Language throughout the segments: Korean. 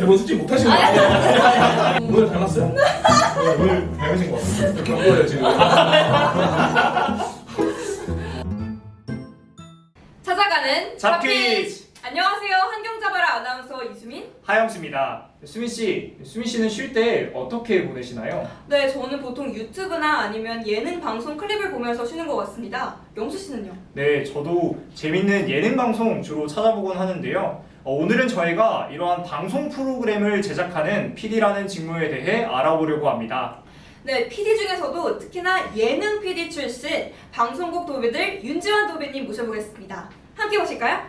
대본 숙지 못하신 거 아니에요? 오늘 닮았어요? 네, 오늘 닮으신 것 같아요. 경고예요 지금. 찾아가는 잡퀴즈! 안녕하세요 환경자바라 아나운서 이수민 하영수입니다. 수민 씨, 수민 씨는 쉴 때 어떻게 보내시나요? 네 저는 보통 유튜브나 아니면 예능 방송 클립을 보면서 쉬는 것 같습니다 영수 씨는요? 네, 저도 재밌는 예능 방송 주로 찾아보곤 하는데요. 어, 오늘은 저희가 이러한 방송 프로그램을 제작하는 PD라는 직무에 대해 알아보려고 합니다. 네 PD 중에서도 특히나 예능 PD 출신 방송국 도배들 윤지환 도배님 모셔보겠습니다 함께 보실까요?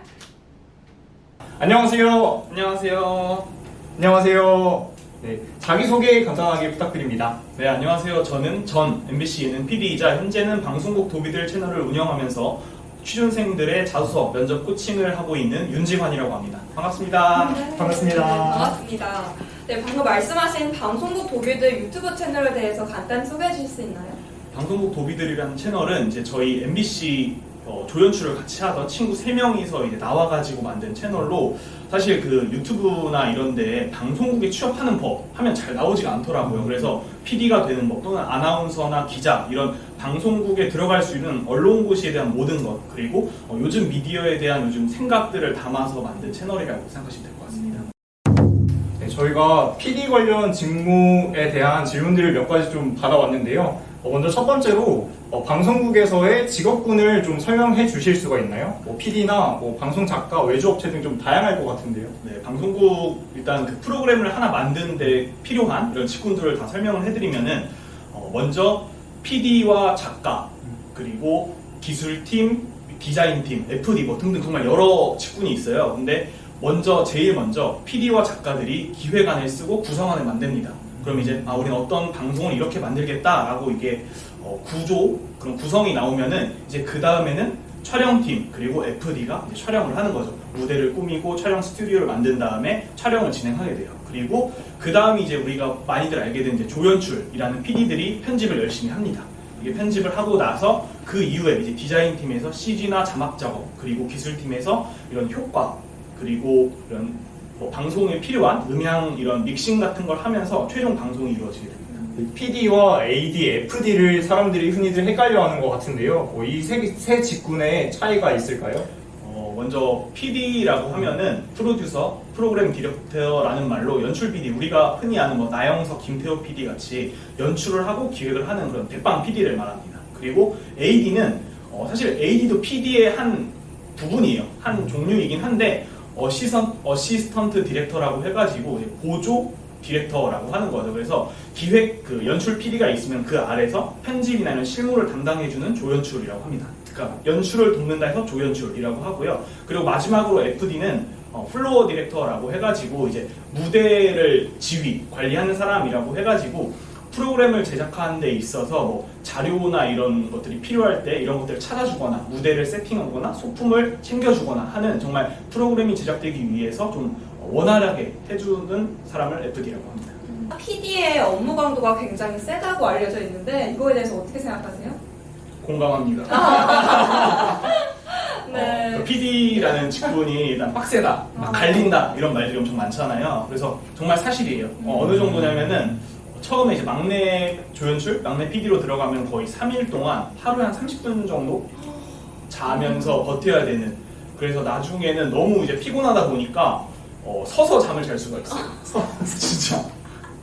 안녕하세요. 안녕하세요. 안녕하세요. 네, 자기소개 간단하게 부탁드립니다. 네 안녕하세요. 저는 전 MBC 예능 PD이자 현재는 방송국 도비들 채널을 운영하면서 취준생들의 자소서 면접 코칭을 하고 있는 윤지환이라고 합니다. 반갑습니다. 네. 반갑습니다. 반갑습니다 네 방금 말씀하신 방송국 도배들 유튜브 채널에 대해서 간단히 소개해 주실 수 있나요? 방송국 도비들이라는 채널은 이제 저희 MBC 어, 조연출을 같이 하던 친구 3명이서 이제 나와가지고 만든 채널로 사실 그 유튜브나 이런데 방송국에 취업하는 법 하면 잘 나오지가 않더라고요. 그래서 PD가 되는 법 또는 아나운서나 기자 이런 방송국에 들어갈 수 있는 언론고시에 대한 모든 것 그리고 어, 요즘 미디어에 대한 요즘 생각들을 담아서 만든 채널이라고 생각하시면 될 것 같습니다. 네, 저희가 PD 관련 직무에 대한 질문들을 몇 가지 좀 받아왔는데요. 어, 먼저 첫 번째로 어, 방송국에서의 직업군을 좀 설명해 주실 수가 있나요? 뭐 PD나 뭐 방송 작가, 외주업체 등 좀 다양할 것 같은데요. 네, 방송국 일단 그 프로그램을 하나 만드는데 필요한 이런 직군들을 다 설명을 해드리면은 어, 먼저 PD와 작가 그리고 기술팀, 디자인팀, FD 뭐 등등 정말 여러 직군이 있어요. 근데 먼저 제일 먼저 PD와 작가들이 기획안을 쓰고 구성안을 만듭니다. 그럼 이제 아 우리는 어떤 방송을 이렇게 만들겠다라고 이게 어, 구조 그런 구성이 나오면은 이제 그 다음에는 촬영팀 그리고 FD가 촬영을 하는 거죠. 무대를 꾸미고 촬영 스튜디오를 만든 다음에 촬영을 진행하게 돼요. 그리고 그 다음이 이제 우리가 많이들 알게 된 이제 조연출이라는 PD들이 편집을 열심히 합니다. 이게 편집을 하고 나서 그 이후에 이제 디자인 팀에서 CG나 자막 작업 그리고 기술 팀에서 이런 효과 그리고 이런 뭐 방송에 필요한 음향 이런 믹싱 같은 걸 하면서 최종 방송이 이루어지게 됩니다. PD와 AD, FD를 사람들이 흔히들 헷갈려하는 것 같은데요. 이세 직군의 차이가 있을까요? 어, 먼저 PD라고 하면은 프로듀서, 프로그램 디렉터라는 말로 연출 PD, 우리가 흔히 아는 뭐 나영석, 김태호 PD 같이 연출을 하고 기획을 하는 그런 대빵 PD를 말합니다. 그리고 AD는 어, 사실 AD도 PD의 한 부분이에요. 한 종류이긴 한데 어시스턴트 디렉터라고 해가지고 보조 디렉터라고 하는 거죠. 그래서 기획 그 연출 PD가 있으면 그 아래서 편집이나 실무를 담당해주는 조연출이라고 합니다. 그러니까 연출을 돕는다 해서 조연출이라고 하고요. 그리고 마지막으로 FD는 어, 플로어 디렉터라고 해가지고 이제 무대를 지휘 관리하는 사람이라고 해가지고 프로그램을 제작하는 데 있어서 뭐 자료나 이런 것들이 필요할 때 이런 것들을 찾아주거나 무대를 세팅하거나 소품을 챙겨주거나 하는 정말 프로그램이 제작되기 위해서 좀 원활하게 해주는 사람을 FD라고 합니다. PD의 업무 강도가 굉장히 세다고 알려져 있는데 이거에 대해서 어떻게 생각하세요? 공감합니다. 네. 어, PD라는 직군이 일단 빡세다, 막 아. 갈린다 이런 말들이 엄청 많잖아요. 그래서 정말 사실이에요. 어, 어느 정도냐면은 처음에 이제 막내 조연출, 막내 PD로 들어가면 거의 3일 동안 하루에 한 30분 정도 자면서 버텨야 되는. 그래서 나중에는 너무 이제 피곤하다 보니까 어, 서서 잠을 잘 수가 있어요. 진짜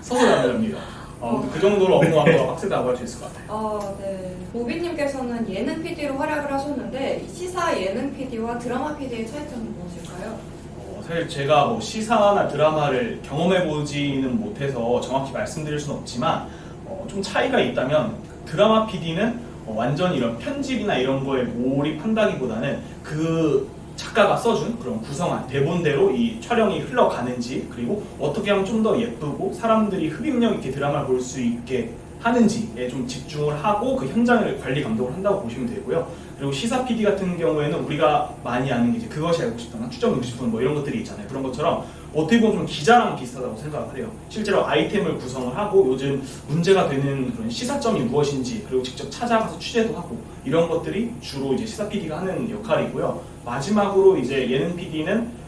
서서 잠을 잡니다. 어, 그 정도로 업무 강도가 빡세다고 할 수 있을 것 같아요. 어, 네. 모비님께서는 예능 PD로 활약을 하셨는데 이 시사 예능 PD와 드라마 PD의 차이점은 무엇일까요? 어, 사실 제가 뭐 시사나 드라마를 경험해 보지는 못해서 정확히 말씀드릴 수는 없지만 어, 좀 차이가 있다면 드라마 PD는 완전 이런 편집이나 이런 거에 몰입한다기보다는 그 작가가 써준 그런 구성한 대본대로 이 촬영이 흘러가는지 그리고 어떻게 하면 좀 더 예쁘고 사람들이 흡입력 있게 드라마를 볼 수 있게 하는지에 좀 집중을 하고 그 현장을 관리 감독을 한다고 보시면 되고요. 그리고 시사 PD 같은 경우에는 우리가 많이 아는 게 이제 그것이 알고 싶다나 추적 60분 뭐 이런 것들이 있잖아요. 그런 것처럼 어떻게 보면 좀 기자랑 비슷하다고 생각을 해요. 실제로 아이템을 구성을 하고 요즘 문제가 되는 그런 시사점이 무엇인지 그리고 직접 찾아가서 취재도 하고 이런 것들이 주로 이제 시사 PD가 하는 역할이고요. 마지막으로 이제 예능 PD는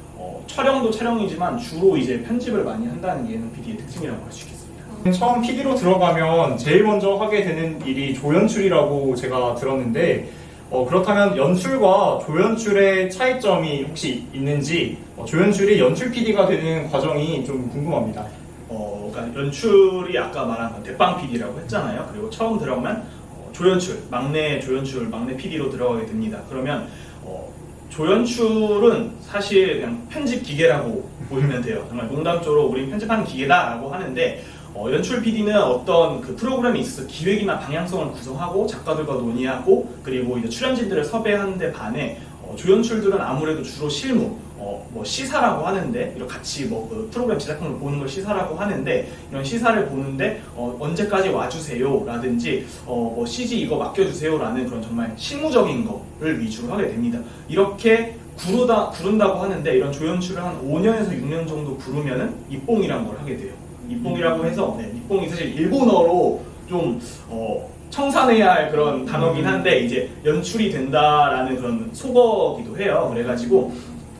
촬영도 촬영이지만 주로 이제 편집을 많이 한다는 게 예능 PD의 특징이라고 할 수 있겠습니다. 처음 PD로 들어가면 제일 먼저 하게 되는 일이 조연출이라고 제가 들었는데 어, 그렇다면 연출과 조연출의 차이점이 혹시 있는지 어, 조연출이 연출 PD가 되는 과정이 좀 궁금합니다. 어, 그러니까 연출이 아까 말한 건 대빵 PD라고 했잖아요. 그리고 처음 들어가면 어, 조연출, 막내 조연출, 막내 PD로 들어가게 됩니다. 그러면 어, 조연출은 사실 그냥 편집 기계라고 보시면 돼요. 정말 농담조로 우린 편집하는 기계다라고 하는데 어, 연출 PD는 어떤 그 프로그램에 있어서 기획이나 방향성을 구성하고 작가들과 논의하고 그리고 이제 출연진들을 섭외하는데 반해 어, 조연출들은 아무래도 주로 실무, 어, 뭐 시사라고 하는데 이런 같이 뭐 그 프로그램 걸 보는 걸 시사라고 하는데 이런 시사를 보는데 어, 언제까지 와주세요라든지 어, 뭐 CG 이거 맡겨주세요라는 그런 정말 실무적인 거를 위주로 하게 됩니다. 이렇게 구르다 구른다고 하는데 이런 조연출을 한 5년에서 6년 정도 구르면은 입봉이라는 걸 하게 돼요. 입봉이라고 해서 네, 입봉이 사실 일본어로 좀 어, 청산해야 할 그런 단어긴 한데 이제 연출이 된다라는 그런 속어기도 해요. 그래가지고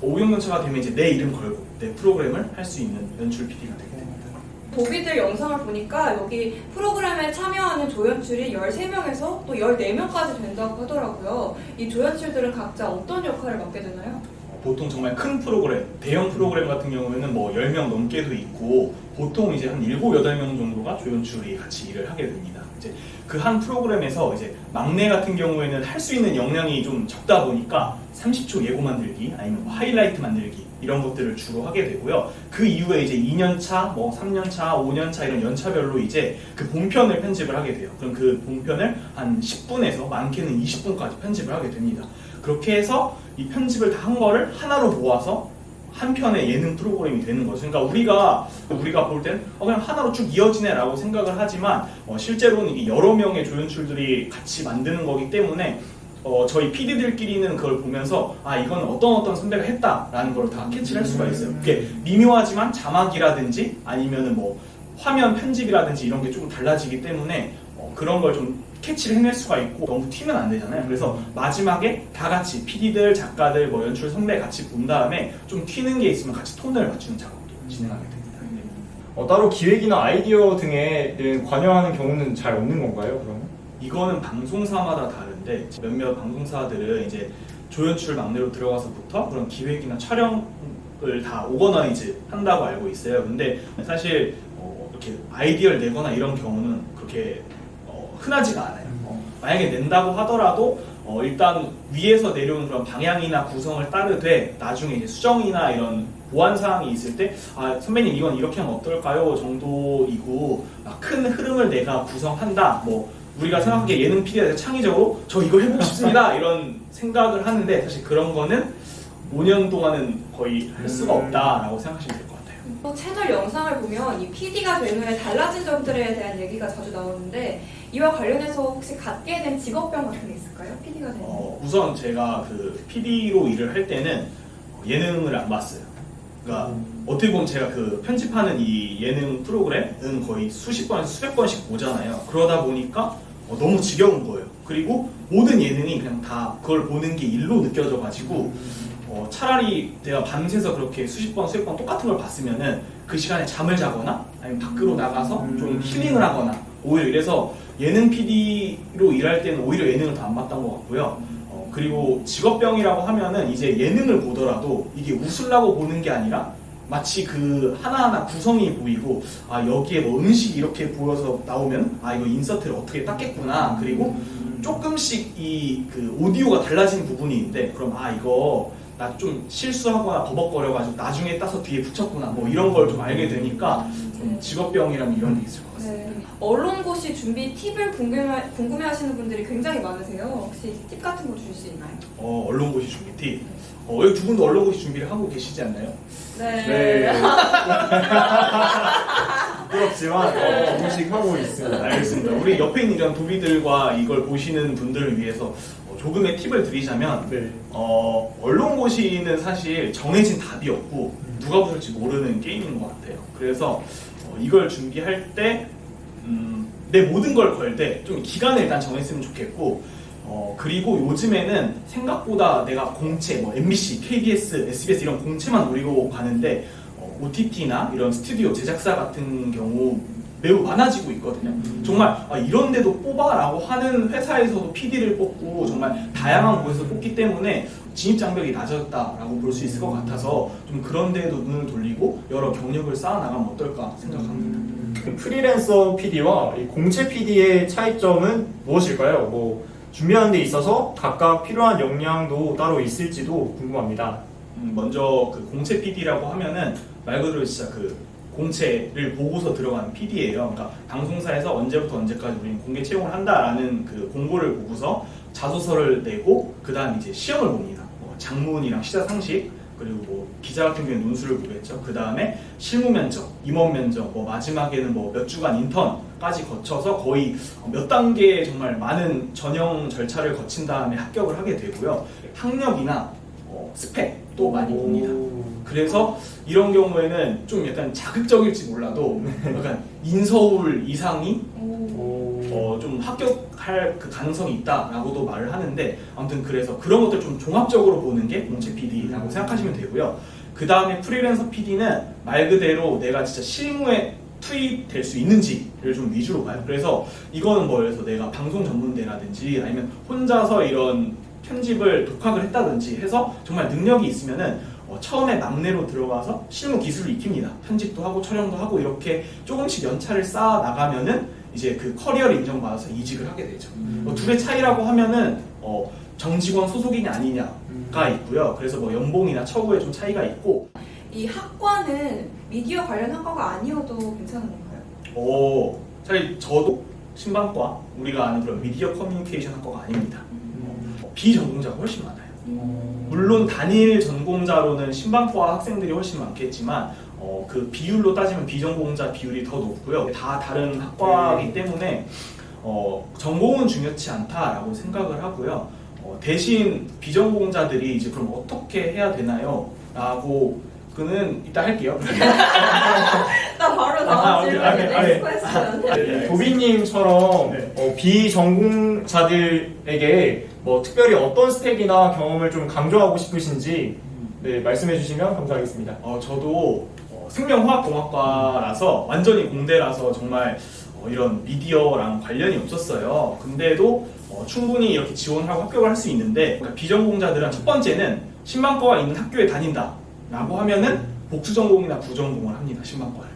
5, 6년 차가 되면 이제 내 이름 걸고 내 프로그램을 할 수 있는 연출 PD가 되게 됩니다. 도비들 영상을 보니까 여기 프로그램에 참여하는 조연출이 13명에서 또 14명까지 된다고 하더라고요. 이 조연출들은 각자 어떤 역할을 맡게 되나요? 어, 보통 정말 큰 프로그램, 대형 프로그램 같은 경우에는 뭐 10명 넘게도 있고 보통 이제 한 7, 8명 정도가 조연출이 같이 일을 하게 됩니다. 이제 그 한 프로그램에서 이제 막내 같은 경우에는 할 수 있는 역량이 좀 적다 보니까 30초 예고 만들기 아니면 뭐 하이라이트 만들기 이런 것들을 주로 하게 되고요. 그 이후에 이제 2년 차, 뭐 3년 차, 5년 차 이런 연차별로 이제 그 본편을 편집을 하게 돼요. 그럼 그 본편을 한 10분에서 많게는 20분까지 편집을 하게 됩니다. 그렇게 해서 이 편집을 다 한 거를 하나로 모아서 한 편의 예능 프로그램이 되는 거죠. 그러니까 우리가 우리가 볼 땐 어, 그냥 하나로 쭉 이어지네라고 생각을 하지만 어, 실제로는 이게 여러 명의 조연출들이 같이 만드는 거기 때문에 어, 저희 PD들끼리는 그걸 보면서 아 이건 어떤 어떤 선배가 했다라는 걸 다 캐치를 할 수가 있어요. 그게 미묘하지만 자막이라든지 아니면은 뭐 화면 편집이라든지 이런 게 조금 달라지기 때문에 어, 그런 걸좀 캐치를 해낼 수가 있고 너무 튀면 안 되잖아요. 그래서 마지막에 다 같이 PD들, 작가들, 뭐 연출 선배 같이 본 다음에 좀 튀는 게 있으면 같이 톤을 맞추는 작업도 진행하게 됩니다. 어, 따로 기획이나 아이디어 등에 관여하는 경우는 잘 없는 건가요? 그러면? 이거는 방송사마다 다른데 몇몇 방송사들은 이제 조연출 막내로 들어가서부터 그런 기획이나 촬영을 다 오거나이즈 한다고 알고 있어요. 근데 사실 어, 이렇게 아이디어를 내거나 이런 경우는 그렇게 어, 흔하지가 않아요. 어, 만약에 낸다고 하더라도 어, 일단 위에서 내려오는 그런 방향이나 구성을 따르되 나중에 이제 수정이나 이런 보완 사항이 있을 때 아, 선배님 이건 이렇게 하면 어떨까요 정도이고 아, 큰 흐름을 내가 구성한다 뭐 우리가 생각하기에 예능 PD가 대해서 창의적으로 저 이거 해보고 싶습니다 이런 생각을 하는데 사실 그런 거는 5년 동안은 거의 할 수가 음. 없다라고 생각하시면 될 것 같아요. 또 채널 영상을 보면 이 PD가 된 후에 달라진 점들에 대한 얘기가 자주 나오는데 이와 관련해서 혹시 갖게 된 직업병 같은 게 있을까요? PD가 된 후. 어, 우선 제가 그 PD로 일을 할 때는 예능을 안 봤어요. 그러니까 어떻게 보면 제가 그 편집하는 이 예능 프로그램은 거의 수십 번에서 수백 번씩 보잖아요. 그러다 보니까 어, 너무 지겨운 거예요. 그리고 모든 예능이 그냥 다 그걸 보는 게 일로 느껴져가지고 어, 차라리 내가 밤새서 그렇게 수십 번, 수백 번 똑같은 걸 봤으면은 그 시간에 잠을 자거나 아니면 밖으로 나가서 좀 힐링을 하거나 오히려 이래서 예능 PD로 일할 때는 오히려 예능을 더 안 봤던 것 같고요. 어, 그리고 직업병이라고 하면은 이제 예능을 보더라도 이게 웃으려고 보는 게 아니라 마치 그 하나하나 구성이 보이고 아 여기에 뭐 음식 이렇게 보여서 나오면 아 이거 인서트를 어떻게 땄겠구나 그리고 조금씩 이 그 오디오가 달라진 부분이 있는데 그럼 아 이거 나 좀 실수하거나 버벅거려가지고 나중에 따서 뒤에 붙였구나 뭐 이런 걸 좀 알게 되니까 좀 직업병이라면 이런 게 있을 것 같습니다. 네. 언론고시 준비 팁을 궁금해, 궁금해하시는 분들이 굉장히 많으세요. 혹시 팁 같은 거 주실 수 있나요? 어 언론고시 준비 팁. 어, 여기 두 분도 언론고시 준비를 하고 계시지 않나요? 네. 부끄럽지만 어, 조금씩 하고 있습니다. 알겠습니다. 우리 옆에 있는 이런 도비들과 이걸 보시는 분들을 위해서 어, 조금의 팁을 드리자면 네. 어, 언론고시는 사실 정해진 답이 없고 누가 붙을지 모르는 게임인 것 같아요. 그래서 어, 이걸 준비할 때, 음, 내 모든 걸 걸 때 좀 기간을 일단 정했으면 좋겠고, 어, 어, 그리고 요즘에는 생각보다 내가 공채, 뭐 MBC, KBS, SBS 이런 공채만 노리고 가는데 어, OTT나 이런 스튜디오 제작사 같은 경우 매우 많아지고 있거든요. 정말 아, 이런 데도 뽑아라고 하는 회사에서도 PD를 뽑고 정말 다양한 곳에서 뽑기 때문에 진입 장벽이 낮아졌다라고 볼 수 있을 것 같아서 좀 그런 데에도 눈을 돌리고 여러 경력을 쌓아나가면 어떨까 생각합니다. 그 프리랜서 PD와 공채 PD의 차이점은 무엇일까요? 뭐 준비하는 데 있어서 각각 필요한 역량도 따로 있을지도 궁금합니다. 음, 먼저 그 공채 PD라고 하면은 말 그대로 진짜 그 공채를 보고서 들어가는 PD예요. 그러니까 방송사에서 언제부터 언제까지 우리는 공개 채용을 한다라는 그 공고를 보고서 자소서를 내고 그다음 이제 시험을 봅니다. 뭐 장문이랑 시자 상식 그리고 뭐 기자 같은 경우에 논술을 보겠죠. 그 다음에 실무 면접, 임원 면접, 뭐 마지막에는 뭐 몇 주간 인턴까지 거쳐서 거의 몇 단계 정말 많은 전형 절차를 거친 다음에 합격을 하게 되고요. 학력이나 어, 스펙도 많이 봅니다. 그래서 이런 경우에는 좀 약간 자극적일지 몰라도 약간 인서울 이상이 오. 어, 좀 합격할 그 가능성이 있다라고도 말을 하는데 아무튼 그래서 그런 것들 좀 종합적으로 보는 게 공채 PD라고 생각하시면 되고요. 그 다음에 프리랜서 PD는 말 그대로 내가 진짜 실무에 투입될 수 있는지를 좀 위주로 봐요. 그래서 이거는 뭐 그래서 내가 방송 전문대라든지 아니면 혼자서 이런 편집을 독학을 했다든지 해서 정말 능력이 있으면은 어, 처음에 막내로 들어가서 실무 기술을 익힙니다. 편집도 하고 촬영도 하고 이렇게 조금씩 연차를 쌓아 나가면은 이제 그 커리어를 인정받아서 이직을 하게 되죠. 어, 둘의 차이라고 하면은 어, 정직원 소속이냐 아니냐가 있고요. 그래서 뭐 연봉이나 처우에 좀 차이가 있고 이 학과는 미디어 관련 학과가 아니어도 괜찮은 건가요? 어, 사실 저도 신방과 우리가 아는 그런 미디어 커뮤니케이션 학과가 아닙니다. 어, 비전공자가 훨씬 많아요. 물론 단일 전공자로는 신방과 학생들이 훨씬 많겠지만 어, 그 비율로 따지면 비전공자 비율이 더 높고요. 다 다른 학과이기 때문에 어, 전공은 중요치 않다라고 생각을 하고요. 어, 대신 비전공자들이 이제 그럼 어떻게 해야 되나요? 라고 그는 이따 할게요. 나 바로 아, 다음. 질문이 아, 네, 아, 네. 넥스트. 네, 네. 도비님처럼 네. 어, 비전공자들에게 뭐 특별히 어떤 스펙이나 경험을 좀 강조하고 싶으신지 네, 말씀해 주시면 감사하겠습니다. 어, 저도 어, 생명화학공학과라서 완전히 공대라서 정말 어, 이런 미디어랑 관련이 없었어요. 근데도 어, 충분히 이렇게 지원하고 합격을 할 수 있는데 그러니까 비전공자들은 첫 번째는 신방과가 있는 학교에 다닌다 라고 하면은 복수 전공이나 부전공을 합니다. 신방과를.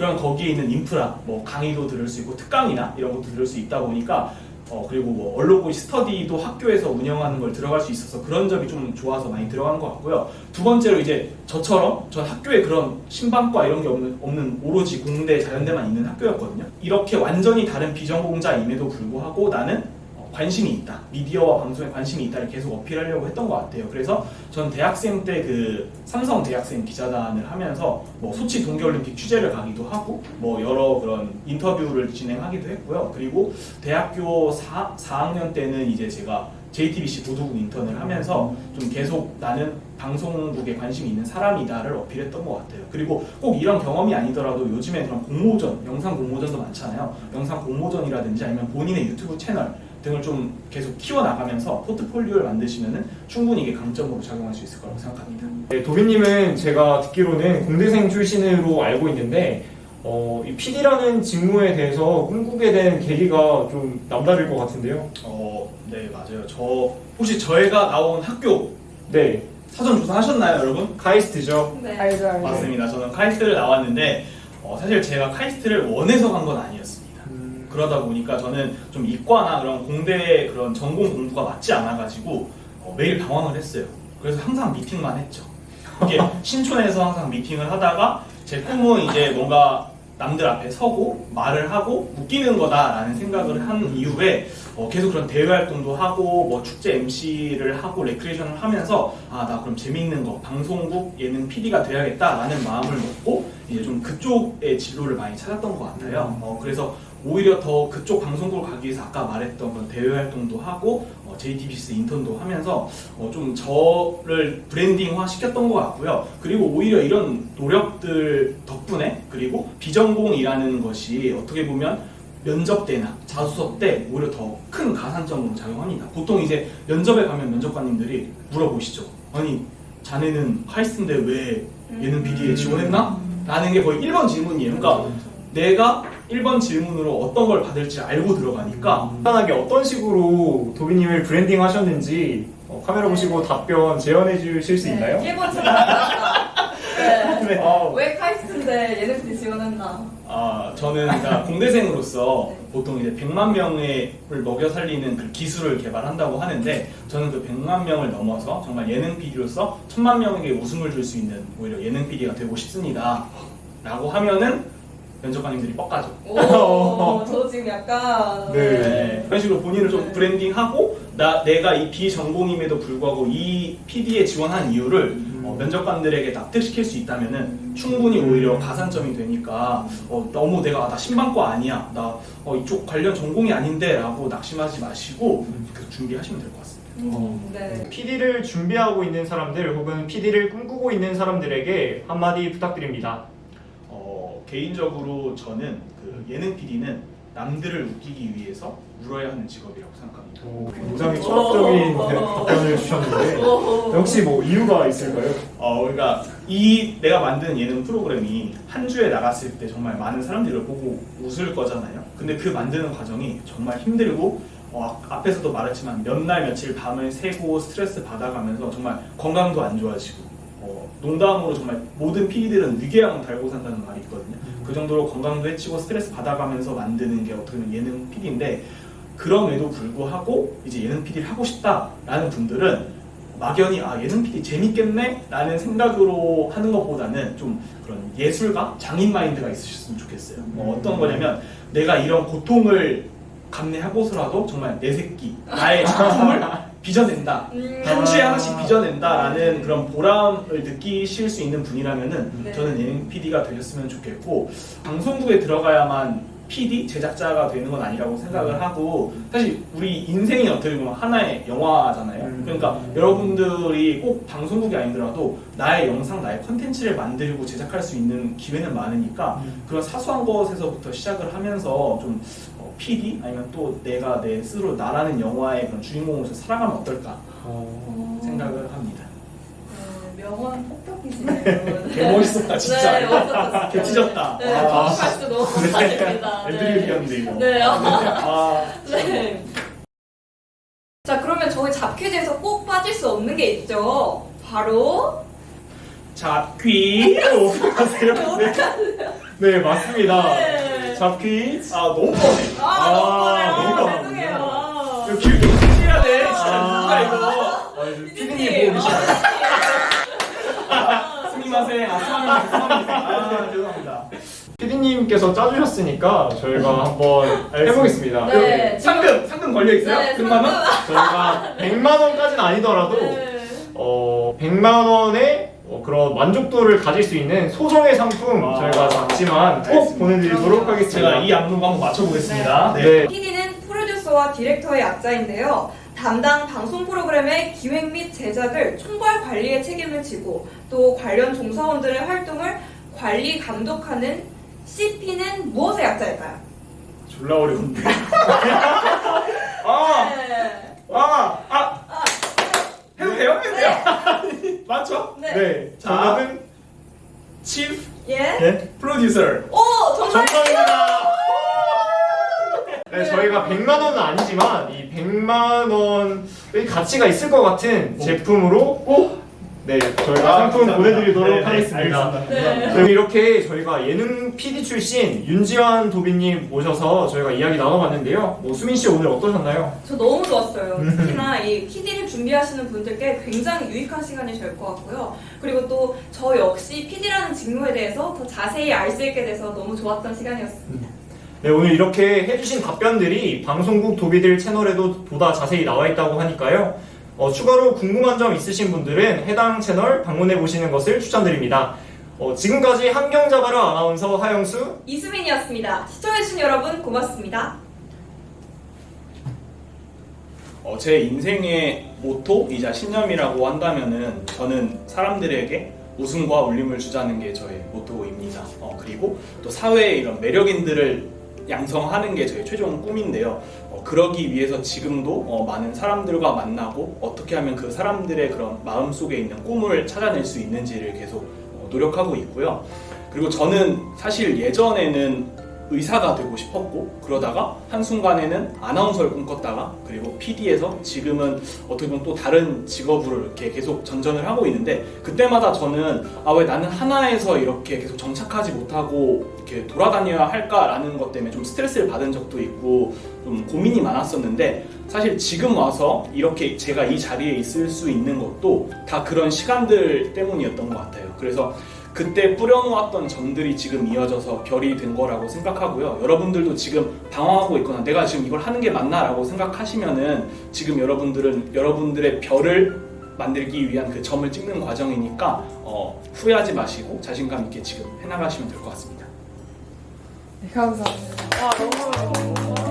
그럼 거기에 있는 인프라, 뭐 강의도 들을 수 있고 특강이나 이런 것도 들을 수 있다 보니까 어 그리고 뭐 언로보이 스터디도 학교에서 운영하는 걸 들어갈 수 있어서 그런 점이 좀 좋아서 많이 들어간 것 같고요. 두 번째로 이제 저처럼 전 학교에 그런 신방과 이런 게 없는, 없는 오로지 공대 자연대만 있는 학교였거든요. 이렇게 완전히 다른 비전공자임에도 불구하고 나는 어, 관심이 있다. 미디어와 방송에 관심이 있다를 계속 어필하려고 했던 것 같아요. 그래서 전 대학생 때 그 삼성 대학생 기자단을 하면서 뭐 소치 동계올림픽 취재를 가기도 하고 뭐 여러 그런 인터뷰를 진행하기도 했고요. 그리고 대학교 4, 4학년 때는 이제 제가 JTBC 보도국 인턴을 하면서 좀 계속 나는 방송국에 관심이 있는 사람이다를 어필했던 것 같아요. 그리고 꼭 이런 경험이 아니더라도 요즘에 그런 공모전, 영상 공모전도 많잖아요. 영상 공모전이라든지 아니면 본인의 유튜브 채널 등을 좀 계속 키워나가면서 포트폴리오를 만드시면은 충분히 이게 강점으로 작용할 수 있을 거라고 생각합니다. 네, 도비님은 제가 듣기로는 공대생 출신으로 알고 있는데 어, 이 PD라는 직무에 대해서 꿈꾸게 된 계기가 좀 남다를 것 같은데요. 어, 네, 맞아요. 저, 혹시 저희가 나온 학교 네, 사전 조사하셨나요, 여러분? 카이스트죠. 네. 알죠, 알죠. 맞습니다. 저는 카이스트를 나왔는데, 어, 사실 제가 카이스트를 원해서 간 건 아니었습니다. 그러다 보니까 저는 좀 이과나 그런 공대 그런 전공 공부가 맞지 않아가지고 어, 매일 방황을 했어요. 그래서 항상 미팅만 했죠. 이게 신촌에서 항상 미팅을 하다가 제 꿈은 이제 뭔가 남들 앞에 서고 말을 하고 웃기는 거다라는 생각을 한 이후에 어, 계속 그런 대외 활동도 하고 뭐 축제 MC를 하고 레크레이션을 하면서 아 나 그럼 재밌는 거 방송국 예능 PD가 돼야겠다라는 마음을 먹고 이제 좀 그쪽의 진로를 많이 찾았던 것 같아요. 어, 그래서 오히려 더 그쪽 방송국을 가기 위해서 아까 말했던 그런 대외 활동도 하고 어, JTBC 인턴도 하면서 어, 좀 저를 브랜딩화 시켰던 것 같고요. 그리고 오히려 이런 노력들 덕분에 그리고 비전공이라는 것이 어떻게 보면 면접 때나 자소서 때 오히려 더 큰 가산점으로 작용합니다. 보통 이제 면접에 가면 면접관님들이 물어보시죠. 아니 자네는 카이스트인데 왜 예능 PD에 지원했나? 라는 게 거의 1번 질문이에요. 그러니까 내가 1번 질문으로 어떤 걸 받을지 알고 들어가니까 간단하게 어떤 식으로 도비님을 브랜딩 하셨는지 어, 카메라 보시고 답변 재현해 주실 수 있나요? 1번 질문 나왔다. 네. 아, 왜 카이스트인데 예능 PD 지원했나? 아, 저는 그러니까 공대생으로서 네. 보통 이제 100만 명을 먹여 살리는 그 기술을 개발한다고 하는데 저는 그 100만 명을 넘어서 정말 예능 PD로서 천만 명에게 웃음을 줄 수 있는 오히려 예능 PD가 되고 싶습니다. 라고 하면은 면접관님들이 뻑가죠. 오, 저 지금 약간. 네. 네, 그런 식으로 본인을 좀 네. 브랜딩하고 나 내가 이 비전공임에도 불구하고 이 PD에 지원한 이유를 음. 어, 면접관들에게 납득시킬 수 있다면은 충분히 오히려 가산점이 되니까 어, 너무 내가 아, 나 신방과 아니야 나 어, 이쪽 관련 전공이 아닌데라고 낙심하지 마시고 계속 준비하시면 될 것 같습니다. 음, 네. PD를 준비하고 있는 사람들 혹은 PD를 꿈꾸고 있는 사람들에게 한마디 부탁드립니다. 어, 개인적으로 저는 그 예능 PD는 남들을 웃기기 위해서 울어야 하는 직업이라고 생각합니다. 오, 굉장히 철학적인 답변을 주셨는데 역시 뭐 이유가 있을까요? 어, 그러니까 이 내가 만든 예능 프로그램이 한 주에 나갔을 때 정말 많은 사람들이 이걸 보고 웃을 거잖아요. 근데 그 만드는 과정이 정말 힘들고 어, 아- 앞에서도 말했지만 몇 날 며칠 밤을 새고 스트레스 받아가면서 정말 건강도 안 좋아지고 어, 농담으로 정말 모든 PD들은 위궤양 달고 산다는 말이 있거든요. 그 정도로 건강도 해치고 스트레스 받아가면서 만드는 게 어떻게 보면 예능 PD인데 그럼에도 불구하고 이제 예능 PD를 하고 싶다라는 분들은 막연히 아 예능 PD 재밌겠네 라는 생각으로 하는 것보다는 좀 그런 예술가 장인 마인드가 있으셨으면 좋겠어요. 뭐 어떤 거냐면 내가 이런 고통을 감내하고서라도 정말 내 새끼 나의 작품을 빚어낸다. 음. 한 주에 하나씩 빚어낸다라는 그런 보람을 느끼실 수 있는 분이라면은 네. 저는 예능 PD가 되셨으면 좋겠고 방송국에 들어가야만 PD 제작자가 되는 건 아니라고 생각을 하고 사실 우리 인생이 어떻게 보면 하나의 영화잖아요. 음. 그러니까 여러분들이 꼭 방송국이 아니더라도 나의 영상, 나의 컨텐츠를 만들고 제작할 수 있는 기회는 많으니까 그런 사소한 것에서부터 시작을 하면서 좀 어, PD 아니면 또 내가 내 스스로 나라는 영화의 그런 주인공으로서 살아가면 어떨까 어. 생각을 합니다. 네, 명언 폭격이시네요. 개 멋있었다 진짜. 네, 멋있었어요. 개 찢었다. 네, 아, 박수 너무 감사드립니다. 애들이 위한데 이거. 네. 아, 네. 자, 그러면 저희 잡퀴즈에서 꼭 빠질 수 없는 게 있죠. 바로 잡귀. 어떡하세요? 네. 네 맞습니다. 네. 잡퀴즈. 아 너무 뻔해. 아, 아, 너무 너무 많아요. 죄송해요. 이거 길게 해야 돼. 진짜 아. 누가 이거. 피디님. 스미마세. 아 스마마세. 스마마세. 아 죄송합니다. PD님께서 짜주셨으니까 저희가 한번 해보겠습니다. 네. 상금 상금 걸려 있어요? 네, 100만 원? 저희가 100만 원까지는 아니더라도 네. 어 100만 원의 어, 그런 만족도를 가질 수 있는 소정의 상품 아. 저희가 작지만 꼭 알겠습니다. 보내드리도록 하겠습니다. 제가 이 악물고 한번 맞춰보겠습니다. 네. 네. PD는 프로듀서와 디렉터의 약자인데요. 담당 방송 프로그램의 기획 및 제작을 총괄 관리의 책임을 지고 또 관련 종사원들의 활동을 관리 감독하는 CP는 무엇의 약자일까요? 졸라 어려운데. 아, 네. 아, 아. 아, 해도 돼요? 해도 돼요? 맞죠? 네. 네. 자. 정답은 Chief 예. 네. Producer. 오, 정답. 정답입니다. 네, 저희가 100만 원은 아니지만 이 100만 원의 가치가 있을 것 같은 오. 제품으로 꼭 네, 저희가 아, 상품 감사합니다. 보내드리도록 네, 네, 하겠습니다. 알겠습니다. 네. 그럼 이렇게 저희가 예능 PD 출신 윤지환 도비님 모셔서 저희가 이야기 나눠봤는데요. 뭐 수민 씨 오늘 어떠셨나요? 저 너무 좋았어요. 특히나 이 PD를 준비하시는 분들께 굉장히 유익한 시간이 될 것 같고요. 그리고 또 저 역시 PD라는 직무에 대해서 더 자세히 알 수 있게 돼서 너무 좋았던 시간이었습니다. 네, 오늘 이렇게 해주신 답변들이 방송국 도비들 채널에도 보다 자세히 나와 있다고 하니까요. 어, 추가로 궁금한 점 있으신 분들은 해당 채널 방문해 보시는 것을 추천드립니다. 어, 지금까지 한경자바르 아나운서 하영수, 이수민이었습니다. 시청해주신 여러분 고맙습니다. 어, 제 인생의 모토이자 신념이라고 한다면은 저는 사람들에게 웃음과 울림을 주자는 게 저의 모토입니다. 어, 그리고 또 사회의 이런 매력인들을 양성하는 게 저희 최종 꿈인데요. 어, 그러기 위해서 지금도 어, 많은 사람들과 만나고 어떻게 하면 그 사람들의 그런 마음 속에 있는 꿈을 찾아낼 수 있는지를 계속 어, 노력하고 있고요. 그리고 저는 사실 예전에는 의사가 되고 싶었고 그러다가 한순간에는 아나운서를 꿈꿨다가 그리고 PD에서 지금은 어떻게 보면 또 다른 직업으로 이렇게 계속 전전을 하고 있는데 그때마다 저는 아 왜 나는 하나에서 이렇게 계속 정착하지 못하고 이렇게 돌아다녀야 할까라는 것 때문에 좀 스트레스를 받은 적도 있고 좀 고민이 많았었는데 사실 지금 와서 이렇게 제가 이 자리에 있을 수 있는 것도 다 그런 시간들 때문이었던 것 같아요. 그래서 그때 뿌려놓았던 점들이 지금 이어져서 별이 된 거라고 생각하고요. 여러분들도 지금 방황하고 있거나 내가 지금 이걸 하는 게 맞나라고 생각하시면은 지금 여러분들은 여러분들의 별을 만들기 위한 그 점을 찍는 과정이니까 어, 후회하지 마시고 자신감 있게 지금 해나가시면 될 것 같습니다. 네, 감사합니다. 와, 너무